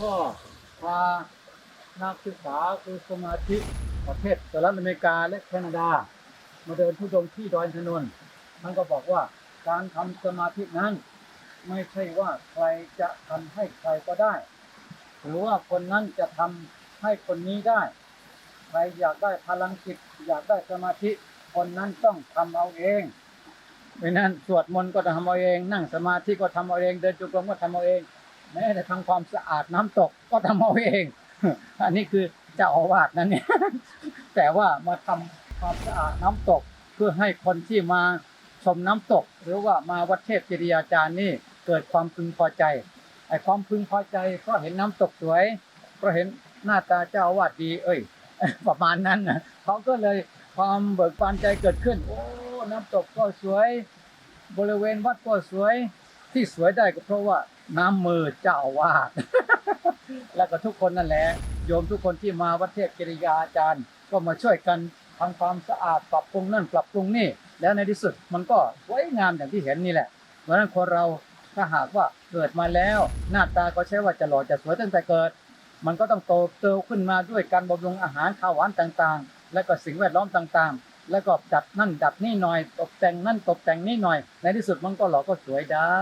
ก็พานักศึกษาคือสมาธิประเทศสหรัฐอเมริกาและแคนาดา มาเดินทุดงที่ดอยอินทนนท์ท่านก็บอกว่าการทำสมาธินั้นไม่ใช่ว่าใครจะทำให้ใครก็ได้ หรือว่าคนนั้นจะทำให้คนนี้ได้ ใครอยากได้พลังจิตอยากได้สมาธิ คนนั้นต้องทำเอาเองเพราะนั้นสวดมนต์ก็ทำเอาเอง นั่งสมาธิก็ทำเอาเอง เดินจงกรมก็ทำเอาเอง แม้แต่ทำความสะอาดน้ำตกก็ทำเอาเอง อันนี้คือเจ้าอาวาสนั่นเนี่ยแต่ว่ามาทำความสะอาดน้ำตกเพื่อให้คนที่มาชมน้ำตก หรือว่ามาวัดเทพกิริยาจารย์นี่เกิดความพึงพอใจไอ้ความพึงพอใจเพราะเห็นน้ำตกสวยเพราะเห็นหน้าตาเจ้าอาวาสดี เอ้ย ประมาณนั้นนะเขาก็เลยความเบิกบานใจเกิดขึ้น โอ้น้ำตกก็สวย บริเวณวัดก็สวย ที่สวยได้ก็เพราะว่าน้ำมือเจ้าวาสแล้วก็ทุกคนนั่นแหละโยมทุกคนที่มาวัดเทพกิริยาอาจารย์ ก็มาช่วยกันทำความสะอาดปรับปรุงนั่นปรับปรุงนี่ แล้วในที่สุดมันก็สวยงามอย่างที่เห็นนี่แหละเพราะนั้นคนเราถ้าหากว่าเกิดมาแล้ว หน้าตาก็ใช่ว่าจะหล่อจะสวยตั้งแต่เกิด มันก็ต้องโตเติบขึ้นมาด้วยการบำรุงอาหารข้าวหวานต่างๆ และก็สิ่งแวดล้อมต่างๆ แล้วก็จัดนั่นจัดนี่หน่อย ตกแต่งนั่นตกแต่งนี่หน่อย ในที่สุดมันก็หล่อก็สวยได้